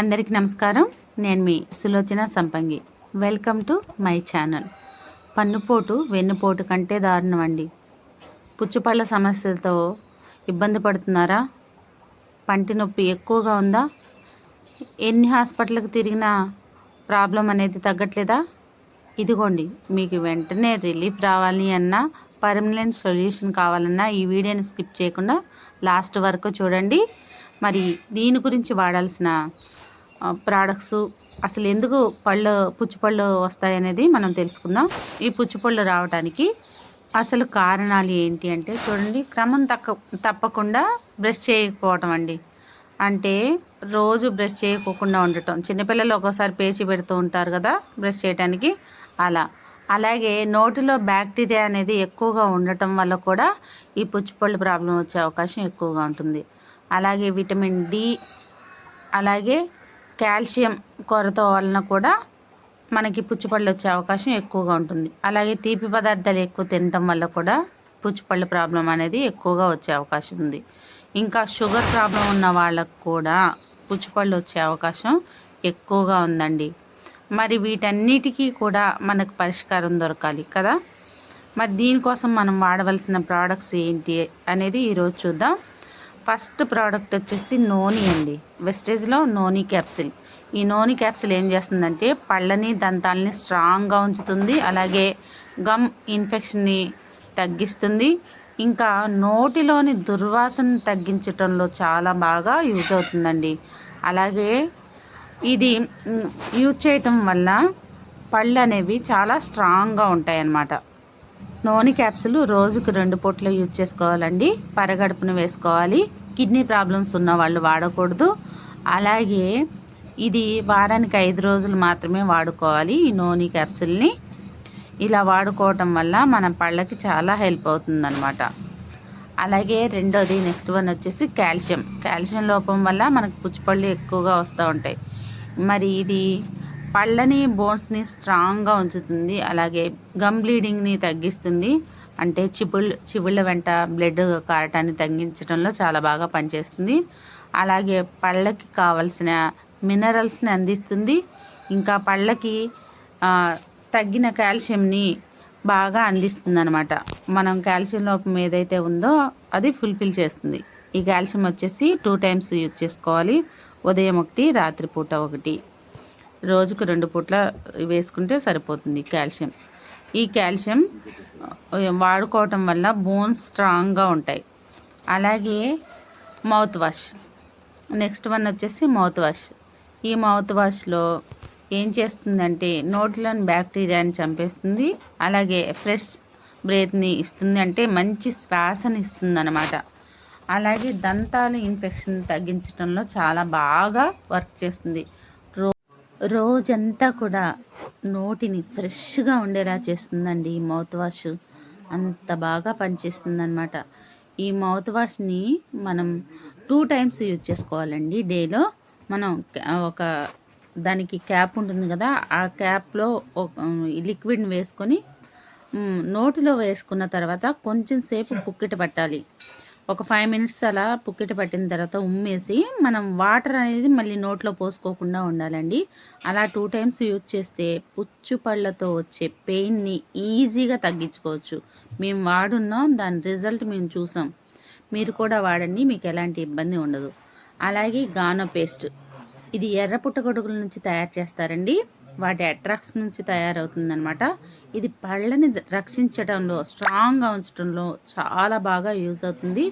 అందరికీ నమస్కారం. నేను మీ Sulochana Sampangi. Welcome to my channel. పన్నుపోటు వెన్నుపోటు కంటే దారుణం అండి. పుచ్చుపళ్ళ సమస్యలతో ఇబ్బంది పడుతున్నారా? పంటి నొప్పి ఎక్కువగా ఉందా? ఎన్ని హాస్పిటల్కి తిరిగినా ప్రాబ్లం అనేది తగ్గట్లేదా? ఇదిగోండి మీకు వెంటనే రిలీఫ్ రావాలి అన్నా పర్మనెంట్ సొల్యూషన్ కావాలన్నా ఈ వీడియోని స్కిప్ చేయకుండా లాస్ట్ వరకు చూడండి. మరి దీని గురించి వాడాల్సిన ప్రోడక్ట్స్ అసలు ఎందుకు పళ్ళు పుచ్చిపళ్ళు వస్తాయనేది మనం తెలుసుకుందాం. ఈ పుచ్చిపళ్ళు రావడానికి అసలు కారణాలు ఏంటి అంటే చూడండి క్రమం తక్క తప్పకుండా బ్రష్ చేయకపోవటం అండి. అంటే రోజు బ్రష్ చేయకోకుండా ఉండటం. చిన్నపిల్లలు ఒక్కోసారి పేచి పెడుతూ ఉంటారు కదా బ్రష్ చేయడానికి అలా. అలాగే నోటిలో బ్యాక్టీరియా అనేది ఎక్కువగా ఉండటం వల్ల కూడా ఈ పుచ్చిపళ్ళు ప్రాబ్లం వచ్చే అవకాశం ఎక్కువగా ఉంటుంది. అలాగే విటమిన్ డి అలాగే కాల్షియం కొరత వలన కూడా మనకి పుచ్చిపళ్ళు వచ్చే అవకాశం ఎక్కువగా ఉంటుంది. అలాగే తీపి పదార్థాలు ఎక్కువ తినటం వల్ల కూడా పుచ్చిపళ్ళు ప్రాబ్లం అనేది ఎక్కువగా వచ్చే అవకాశం ఉంది. ఇంకా షుగర్ ప్రాబ్లం ఉన్న వాళ్ళకు కూడా పుచ్చిపళ్ళు వచ్చే అవకాశం ఎక్కువగా ఉందండి. మరి వీటన్నిటికీ కూడా మనకు పరిష్కారం దొరకాలి కదా? మరి దీనికోసం మనం వాడవలసిన ప్రోడక్ట్స్ ఏంటి అనేది ఈరోజు చూద్దాం. ఫస్ట్ ప్రోడక్ట్ వచ్చేసి నోని అండి. వెస్టేజ్లో నోని క్యాప్సిల్. ఈ నోని క్యాప్సిల్ ఏం చేస్తుందంటే పళ్ళని దంతాలని స్ట్రాంగ్గా ఉంచుతుంది. అలాగే గమ్ ఇన్ఫెక్షన్ని తగ్గిస్తుంది. ఇంకా నోటిలోని దుర్వాసన తగ్గించటంలో చాలా బాగా యూజ్ అవుతుందండి. అలాగే ఇది యూజ్ చేయటం వల్ల పళ్ళు అనేవి చాలా స్ట్రాంగ్గా ఉంటాయి అన్నమాట నూనె క్యాప్సులు రోజుకు రెండు పూట్ల యూజ్ చేసుకోవాలండి. పరగడుపును వేసుకోవాలి. కిడ్నీ ప్రాబ్లమ్స్ ఉన్న వాళ్ళు వాడకూడదు. అలాగే ఇది వారానికి ఐదు రోజులు మాత్రమే వాడుకోవాలి ఈ నూనె క్యాప్సిల్ని. ఇలా వాడుకోవటం వల్ల మన పళ్ళకి చాలా హెల్ప్ అవుతుందన్నమాట. అలాగే రెండోది నెక్స్ట్ వన్ వచ్చేసి కాల్షియం. కాల్షియం లోపం వల్ల మనకు పుచ్చిపళ్ళు ఎక్కువగా వస్తూ ఉంటాయి. మరి ఇది పళ్ళని బోన్స్ని స్ట్రాంగ్గా ఉంచుతుంది అలాగే గమ్ బ్లీడింగ్ని తగ్గిస్తుంది. అంటే చిపుళ్ళు చివుళ్ళ వెంట బ్లడ్ కారటాన్ని తగ్గించడంలో చాలా బాగా పనిచేస్తుంది. అలాగే పళ్ళకి కావలసిన మినరల్స్ని అందిస్తుంది. ఇంకా పళ్ళకి తగ్గిన కాల్షియంని బాగా అందిస్తుంది అనమాట మనం కాల్షియం లోపం ఏదైతే ఉందో అది ఫుల్ఫిల్ చేస్తుంది. ఈ కాల్షియం వచ్చేసి టూ టైమ్స్ యూజ్ చేసుకోవాలి. ఉదయం ఒకటి రాత్రిపూట ఒకటి. రోజుకు రెండు పూట్ల వేసుకుంటే సరిపోతుంది కాల్షియం. ఈ కాల్షియం వాడుకోవటం వల్ల బోన్స్ స్ట్రాంగ్గా ఉంటాయి. అలాగే మౌత్ వాష్ నెక్స్ట్ వన్ వచ్చేసి మౌత్ వాష్ ఈ మౌత్ వాష్లో ఏం చేస్తుందంటే నోట్లోని బ్యాక్టీరియాని చంపేస్తుంది. అలాగే ఫ్రెష్ బ్రేత్ని ఇస్తుంది అంటే మంచి శ్వాసని ఇస్తుంది అనమాట అలాగే దంతాల ఇన్ఫెక్షన్ తగ్గించడంలో చాలా బాగా వర్క్ చేస్తుంది. రో రోజంతా కూడా నోటిని ఫ్రెష్గా ఉండేలా చేస్తుందండి ఈ మౌత్ వాష్ అంత బాగా పనిచేస్తుంది అనమాట ఈ మౌత్ వాష్ని మనం టూ టైమ్స్ యూజ్ చేసుకోవాలండి. డేలో మనం ఒక దానికి క్యాప్ ఉంటుంది కదా ఆ క్యాప్లో లిక్విడ్ని వేసుకొని నోటిలో వేసుకున్న తర్వాత కొంచెం సేపు పుక్కిట పట్టాలి. ఒక ఫైవ్ మినిట్స్ అలా పుక్కిట పట్టిన తర్వాత ఉమ్మేసి మనం వాటర్ అనేది మళ్ళీ నోట్లో పోసుకోకుండా ఉండాలండి. అలా టూ టైమ్స్ యూజ్ చేస్తే పుచ్చు పళ్ళతో వచ్చే పెయిన్ని ఈజీగా తగ్గించుకోవచ్చు. మేము వాడున్నాం దాని రిజల్ట్ మేము చూసాం. మీరు కూడా వాడండి మీకు ఎలాంటి ఇబ్బంది ఉండదు. అలాగే గానో పేస్ట్ ఇది ఎర్ర పుట్టగొడుగుల నుంచి తయారు చేస్తారండి. వాటి అట్రాక్స్ నుంచి తయారవుతుందనమాట ఇది పళ్ళని రక్షించడంలో స్ట్రాంగ్గా ఉంచడంలో చాలా బాగా యూజ్ అవుతుంది.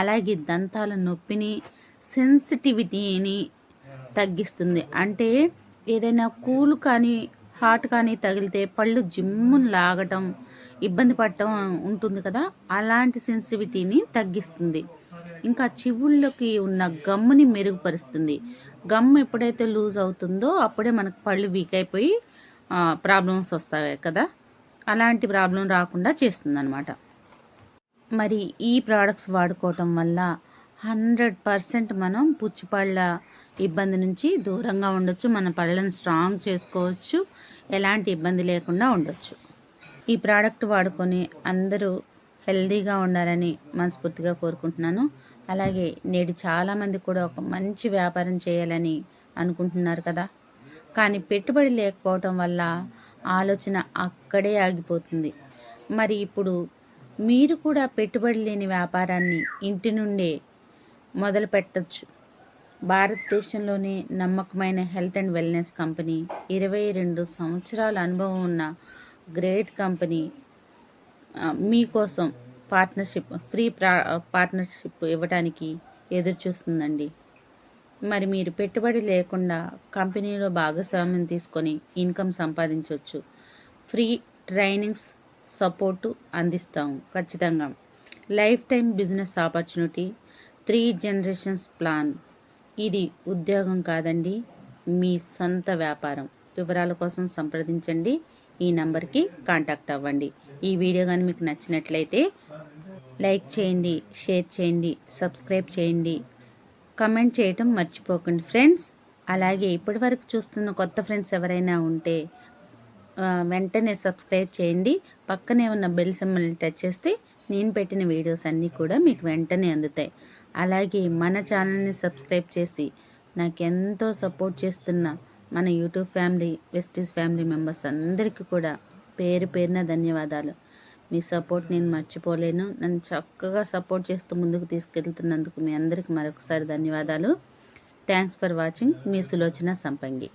అలాగే దంతాల నొప్పిని సెన్సిటివిటీని తగ్గిస్తుంది. అంటే ఏదైనా కూల్ కానీ హాట్ కానీ తగిలితే పళ్ళు జిమ్మును లాగటం ఇబ్బంది పడటం ఉంటుంది కదా అలాంటి సెన్సిటివిటీని తగ్గిస్తుంది. ఇంకా చివుళ్ళకి ఉన్న గమ్ముని మెరుగుపరుస్తుంది. గమ్ ఎప్పుడైతే లూజ్ అవుతుందో అప్పుడే మనకు పళ్ళు వీక్ అయిపోయి ప్రాబ్లమ్స్ వస్తాయి కదా? అలాంటి ప్రాబ్లం రాకుండా చేస్తుంది అనమాట మరి ఈ ప్రోడక్ట్స్ వాడుకోవటం వల్ల హండ్రెడ్ పర్సెంట్ మనం పుచ్చిపళ్ళ ఇబ్బంది నుంచి దూరంగా ఉండొచ్చు మన పళ్ళని స్ట్రాంగ్ చేసుకోవచ్చు ఎలాంటి ఇబ్బంది లేకుండా ఉండొచ్చు. ఈ ప్రోడక్ట్ వాడుకొని అందరూ హెల్దీగా ఉండాలని మనస్ఫూర్తిగా కోరుకుంటున్నాను. అలాగే నేడు చాలామంది కూడా ఒక మంచి వ్యాపారం చేయాలని అనుకుంటున్నారు కదా. కానీ పెట్టుబడి లేకపోవటం వల్ల ఆలోచన అక్కడే ఆగిపోతుంది. మరి ఇప్పుడు మీరు కూడా పెట్టుబడి లేని వ్యాపారాన్ని ఇంటి నుండే మొదలు పెట్టచ్చు. భారతదేశంలోనే నమ్మకమైన హెల్త్ అండ్ వెల్నెస్ కంపెనీ ఇరవై రెండు సంవత్సరాల అనుభవం ఉన్న గ్రేట్ కంపెనీ మీకోసం పార్ట్నర్షిప్ ఫ్రీ ప్రా పార్ట్నర్షిప్ ఇవ్వడానికి ఎదురు చూస్తుందండి మరి మీరు పెట్టుబడి లేకుండా కంపెనీలో భాగస్వామ్యం తీసుకొని ఇన్కమ్ సంపాదించవచ్చు ఫ్రీ ట్రైనింగ్స్ సపోర్టు అందిస్తాము ఖచ్చితంగా. Life time business opportunity three generations plan. ఇది ఉద్యోగం కాదండి మీ సొంత వ్యాపారం. వివరాల కోసం సంప్రదించండి ఈ నంబర్కి కాంటాక్ట్ అవ్వండి. ఈ వీడియో కానీ మీకు నచ్చినట్లయితే లైక్ చేయండి షేర్ చేయండి సబ్స్క్రైబ్ చేయండి. కమెంట్ చేయటం మర్చిపోకండి ఫ్రెండ్స్. అలాగే ఇప్పటి వరకు చూస్తున్న కొత్త ఫ్రెండ్స్ ఎవరైనా ఉంటే వెంటనే సబ్స్క్రైబ్ చేయండి. పక్కనే ఉన్న బెల్ సింబల్ని టచ్ చేస్తే నేను పెట్టిన వీడియోస్ అన్నీ కూడా మీకు వెంటనే అందుతాయి. అలాగే మన ఛానల్ని సబ్స్క్రైబ్ చేసి నాకు ఎంతో సపోర్ట్ చేస్తున్న మన యూట్యూబ్ ఫ్యామిలీ వెస్టీస్ ఫ్యామిలీ మెంబర్స్ అందరికీ కూడా పేరు పేరున ధన్యవాదాలు. మీ సపోర్ట్ నేను మర్చిపోలేను. నన్ను చక్కగా సపోర్ట్ చేస్తూ ముందుకు తీసుకెళ్తున్నందుకు మీ అందరికీ మరొకసారి ధన్యవాదాలు. Thanks for watching. మీ సులోచన సంపంగి.